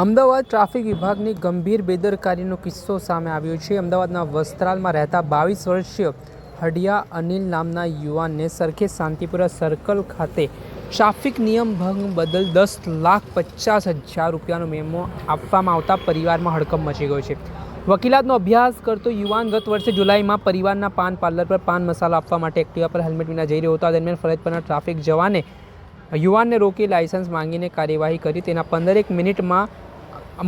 Ahmedabad traffic વિભાગની ગંભીર બેદરકારીનો કિસ્સો સામે આવ્યો છે. અમદાવાદના વસ્ત્રાલમાં રહેતા બાવીસ વર્ષીય હડિયા અનિલ નામના યુવાનને સરખે શાંતિપુરા સર્કલ ખાતે ટ્રાફિક નિયમ ભંગ બદલ દસ લાખ પચાસ હજાર રૂપિયાનો મેમો આપવામાં આવતા પરિવારમાં હડકંપ મચી ગયો છે. વકીલાતનો અભ્યાસ કરતો યુવાન ગત વર્ષે જુલાઈમાં પરિવારના પાન પાર્લર પર પાન મસાલો આપવા માટે એક્ટિવા પર હેલ્મેટ વિના જઈ રહ્યો હતો. આ દરમિયાન ફરજ પરના ટ્રાફિક જવાને યુવાનને રોકી લાયસન્સ માંગીને કાર્યવાહી કરી તેના પંદરેક મિનિટમાં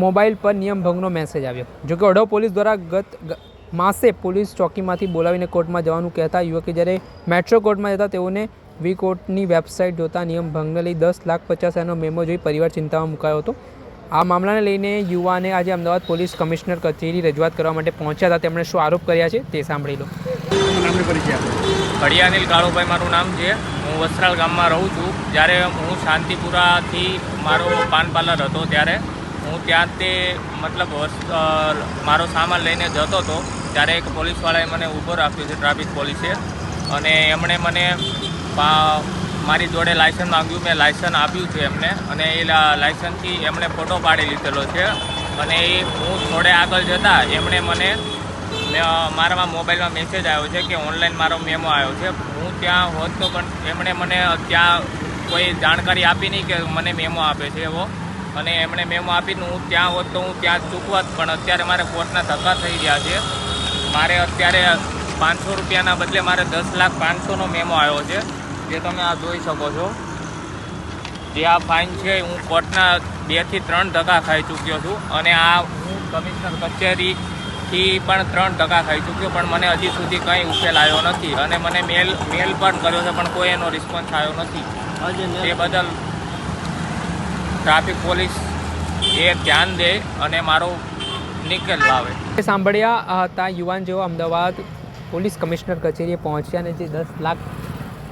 મોબાઈલ પર નિયમભંગનો મેસેજ આવ્યો. જોકે વડોદ પોલીસ દ્વારા ગત માસે પોલીસ ચોકીમાંથી બોલાવીને કોર્ટમાં જવાનું કહેતા યુવકે જ્યારે મેટ્રો કોર્ટમાં જતા તેઓને વી કોર્ટની વેબસાઇટ જોતા નિયમ ભંગને લઈ દસ લાખ પચાસ હજારનો મેમો જોઈ પરિવાર ચિંતામાં મુકાયો હતો. આ મામલાને લઈને યુવાને આજે અમદાવાદ પોલીસ કમિશનર કચેરી રજૂઆત કરવા માટે પહોંચ્યા હતા. તેમણે શું આરોપ કર્યા છે તે સાંભળી લો. નામની. કડિયાનીલ કાળુભાઈ મારું નામ છે. હું વસ્ત્રાલ ગામમાં રહું છું. જ્યારે હું શાંતિપુરાથી મારો પાન પાર્લર હતો ત્યારે હું ત્યાં તે મતલબ મારો સામાન લઈને જતો હતો. ત્યારે એક પોલીસવાળાએ મને ઊભો રાખ્યો છે, ટ્રાફિક પોલીસે. અને એમણે મને મારી જોડે લાયસન્સ માંગ્યું. મેં લાયસન્સ આપ્યું છે એમને. અને એ લાયસન્સથી એમણે ફોટો પાડી લીધેલો છે. અને એ હું થોડે આગળ જતાં એમણે મને મારામાં મોબાઈલમાં મેસેજ આવ્યો છે કે ઓનલાઈન મારો મેમો આવ્યો છે. હું ત્યાં હોત તો પણ એમણે મને ત્યાં કોઈ જાણકારી આપી નહીં કે મને મેમો આપે છે એવો. અને એમણે મેમો આપીને હું ત્યાં હોત તો હું ત્યાં ચૂકવત, પણ અત્યારે મારે કોર્ટના ધક્કા થઈ ગયા છે. મારે અત્યારે પાંચસો રૂપિયાના બદલે મારે દસ લાખ પાંચસોનો મેમો આવ્યો છે. જે તમે આ જોઈ શકો છો. જે આ ફાઇન છે, હું કોર્ટના બેથી ત્રણ ધક્કા ખાઈ ચૂક્યો છું. અને આ હું કમિશનર કચેરીથી પણ ત્રણ ટકા ખાઈ ચૂક્યો પણ મને હજી સુધી કંઈ ઉકેલ આવ્યો નથી. અને મને મેલ મેલ પણ કર્યો છે પણ કોઈ એનો રિસ્પોન્સ આવ્યો નથી. એ બદલ ટ્રાફિક પોલીસ એ ધ્યાન દે અને મારો નિકેલ લાવે. એ સાંભળ્યા હતા યુવાન જેઓ અમદાવાદ પોલીસ કમિશનર કચેરીએ પહોંચ્યા અને જે દસ લાખ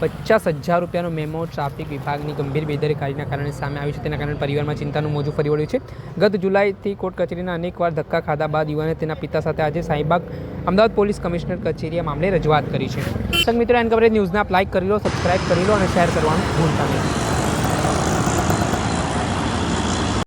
પચાસ હજાર રૂપિયાનો મેમો ટ્રાફિક વિભાગની ગંભીર બેદરકારીના કારણે સામે આવ્યું છે. તેના કારણે પરિવારમાં ચિંતાનું મોજું ફરી વળ્યું છે. ગત જુલાઈથી કોર્ટ કચેરીના અનેકવાર ધક્કા ખાધા બાદ યુવાને તેના પિતા સાથે આજે સાહીબાગ અમદાવાદ પોલીસ કમિશનર કચેરીએ મામલે રજૂઆત કરી છે. મિત્રો એન કવરેજ ન્યૂઝને આપ લાઇક કરી લો, સબસ્ક્રાઇબ કરી લો અને શેર કરવાનું ભૂલતા નહીં.